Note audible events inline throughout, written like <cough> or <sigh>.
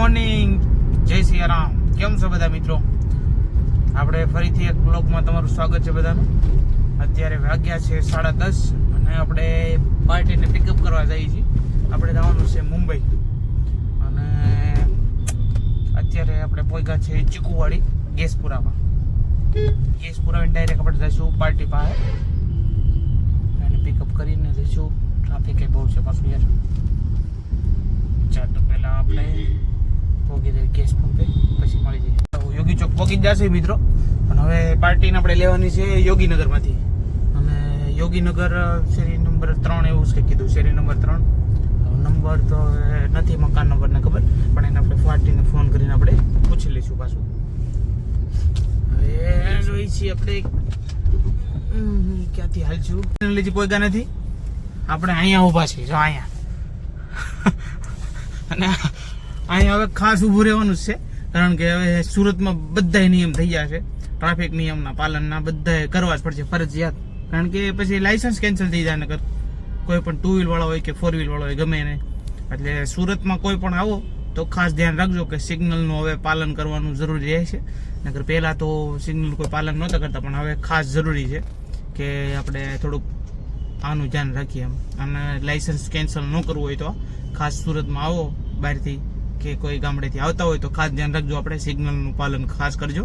Morning જય સિયારામ કેમ છો બધા મિત્રો? આપણે ફરીથી એક બ્લોગમાં તમારું સ્વાગત છે બધાનું. અત્યારે વાગ્યા છે સાડા દસ અને આપણે પાર્ટીને પિકઅપ કરવા જઈએ છીએ. આપણે જવાનું છે મુંબઈ. અને અત્યારે આપણે પહોંચ્યા છે ચીકુવાડી, ગેસપુરામાં. ગેસપુરામાં ડાયરેક્ટ આપણે જઈશું પાર્ટી પાસે. અને પિકઅપ કરીને જઈશું. ટ્રાફિક એ બહુ છે પાછું યાર. ચાલો પહેલા આપણે જઈએ ગેસ પંપે, પછી મળી જઈએ યોગી ચોક પહોંચી જશે મિત્રો. પણ હવે પાર્ટીને આપણે લેવાની છે યોગીનગરમાંથી. અને યોગીનગર શેરી નંબર ત્રણ એવું છે કીધું, શેરી નંબર ત્રણ. નંબર તો નથી મકાન નંબર ને ખબર, પણ એને આપણે પાર્ટીને ફોન કરીને આપણે પૂછી લઈશું પાછું. હવે જોઈ છીએ આપણે ક્યાંથી હાલશું લીધી પોઈગા નથી આપણે અહીંયા ઊભા છીએ, જો અહીંયા. <laughs> અને અહીંયા હવે ખાસ ઊભું રહેવાનું જ છે. કારણ કે હવે સુરતમાં બધા નિયમ થઈ ગયા છે. ટ્રાફિક નિયમના પાલનના બધા કરવા જ પડશે ફરજિયાત. કારણ કે પછી લાયસન્સ કેન્સલ થઈ જાય નકર. કોઈ પણ ટુ વ્હીલ હોય કે ફોર વ્હીલ હોય, ગમે એને. એટલે સુરતમાં કોઈ પણ આવો તો ખાસ ધ્યાન રાખજો કે સિગ્નલનું હવે પાલન કરવાનું જરૂરી રહે છે. નકર પહેલાં તો સિગ્નલ કોઈ પાલન નહોતા કરતા, પણ હવે ખાસ જરૂરી છે કે આપણે થોડુંક આનું ધ્યાન રાખીએ એમ. અને લાઇસન્સ કેન્સલ ન કરવું હોય તો ખાસ સુરતમાં આવો બહારથી. કે કોઈ ગામડેથી આવતા હોય તો ખાસ ધ્યાન રાખજો આપણે સિગ્નલનું પાલન ખાસ કરજો.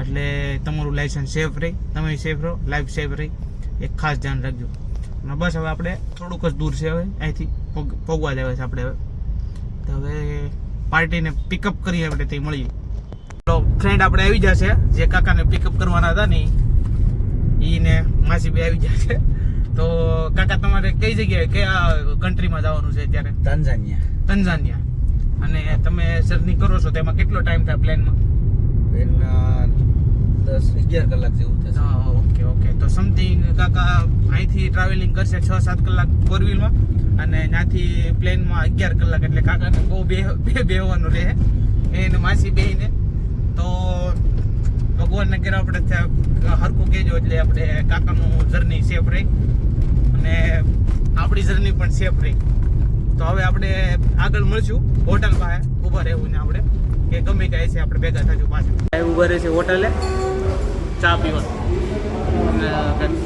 એટલે તમારું લાઇસન્સ સેફ રહે તમે સેફ રહો લાઈફ સેફ રહી એ ખાસ ધ્યાન રાખજો. અને બસ હવે આપણે થોડુંક જ દૂર છે હવે અહીંથી પોગવા જ આવે છે આપણે હવે. તો હવે પાર્ટીને પિકઅપ કરીએ આપણે ત્યાં મળીએ. તો ફ્રેન્ડ આપણે આવી જશે જે કાકાને પિકઅપ કરવાના હતા ને એને માસી બે આવી જશે. તો કાકા તમારે કઈ જગ્યાએ કયા કન્ટ્રીમાં જવાનું છે અત્યારે? તાંઝાનિયા. તંઝાનિયા. અને તમે જર્ની કરો છો તેમાં કેટલો ટાઈમ થાય પ્લેનમાં? પ્લેનમાં દસ અગિયાર કલાક જેવું થશે. Okay okay. તો સમથિંગ કાકા અહીંથી ટ્રાવેલિંગ કરશે છ સાત કલાક ફોર વ્હીલમાં અને ત્યાંથી પ્લેનમાં અગિયાર કલાક એટલે કાકાને બહુ બે બે બેહવાનું રહે. એને માસી બેહીને. તો ભગવાનને ઘેર આપણે હરખું કહેજો એટલે આપણે કાકાનું જર્ની સેફ રહે. અને આપણી જર્ની પણ સેફ રહે. તો હવે આપણે આગળ મળશું. હોટલ પાસે ઊભા રહેવું ને આપણે. કે ગમે કાંઈ છે આપણે ભેગા થશું પાછા. ઊભા રહે છે હોટલે. ચા પીવા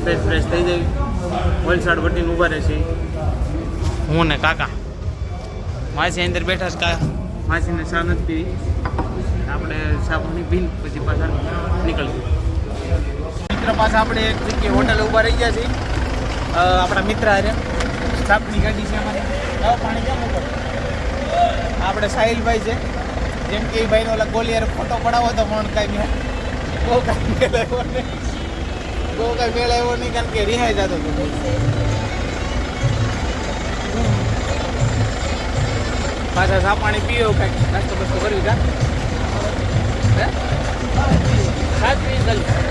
ફ્રેશ ફ્રેશ થઈ જાય. વલસાડ વટીને ઊભા રહે છે. હું ને કાકા. માસી અંદર બેઠા છે કા માસીને ચા નથી પીવી. આપણે સાબુની પાણી પછી પાછા નીકળશું. મિત્ર પાસે આપણે એક જગ્યાએ હોટલે ઊભા રહી ગયા છીએ. આપણા મિત્ર હારે. સ્ટાફની ગાડી છે અમારી. આપણે સાહિલભાઈ છે. જેમ કે એ ભાઈનો ઓલા ગોલિયાર ફોટો પડાવો તો પણ કાંઈ બહુ કાંઈ નહીં. બહુ કાંઈ મેળ નહીં કારણ કે રિહાઈ જતો હતો. પાછા ચા પાણી પીવો કાંઈક નાસ્તો બસ્તો કરવી કા? હે?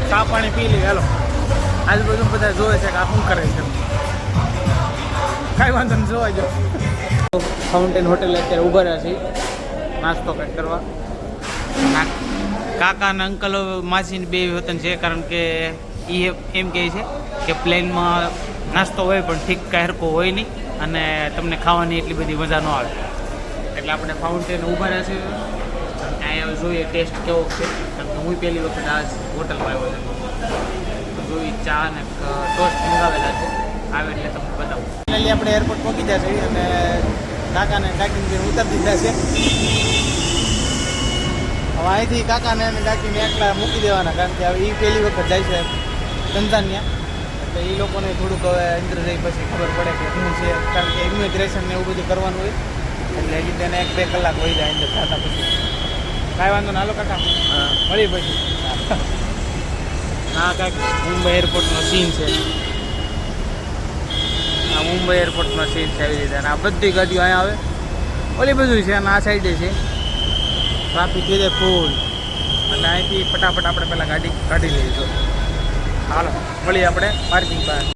ચા પાણી પી લઈએ હાલો. આજુબાજુ બધા જોવે છે કે આ શું કરે છે. કાંઈ વાંધો નહીં, જોવા જો ફાઉન્ટેન હોટેલ અત્યારે ઊભા રહ્યા છીએ નાસ્તો કંઈક કરવા. ના, કાકા અને અંકલ માસીને બે વતન છે, કારણ કે એ એમ કહે છે કે પ્લેનમાં નાસ્તો હોય પણ ઠીક કાંઈ હોય નહીં અને તમને ખાવાની એટલી બધી મજા ન આવે. એટલે આપણે ફાઉન્ટેન ઊભા રહ્યા છીએ અહીંયા જોઈએ ટેસ્ટ કેવો છે. કારણ કે હું પહેલી વખત આ હોટલમાં આવ્યો છું. જોઈ ચા અને ટોસ્ટ મંગાવેલા છે. આવે એટલે તમને બતાવું. ફાઇનલી આપણે એરપોર્ટ પહોંચી ગયા છે અને કાકાને કાકીને ઉતારી દીધા છે. હવે અહીંથી કાકાને અને ડાકીને એકલા મૂકી દેવાના કારણ કે હવે એ પહેલી વખત જાય છે તંજાનિયા. એટલે એ લોકોને થોડુંક હવે અંદર જઈ પછી ખબર પડે કે શું છે કારણ કે ઇમિગ્રેશન ને એવું બધું કરવાનું હોય. એટલે હજી તેને એક બે કલાક હોય જાય અંદર થતા પછી. કાંઈ વાંધો ના હાલો કાકા. મળી પછી. હા કાંઈક મુંબઈ એરપોર્ટનો સીન છે. આ મુંબઈ એરપોર્ટમાં છે આવી રીતે અને આ બધી ગાડીઓ અહીંયા આવે. ઓલી બધું છે અને આ સાઈડે છે. ટ્રાફિક છે ફૂલ એટલે અહીંથી ફટાફટ આપણે પહેલાં ગાડી કાઢી લઈશું. હાલો, મળીએ આપણે પાર્કિંગ પાસે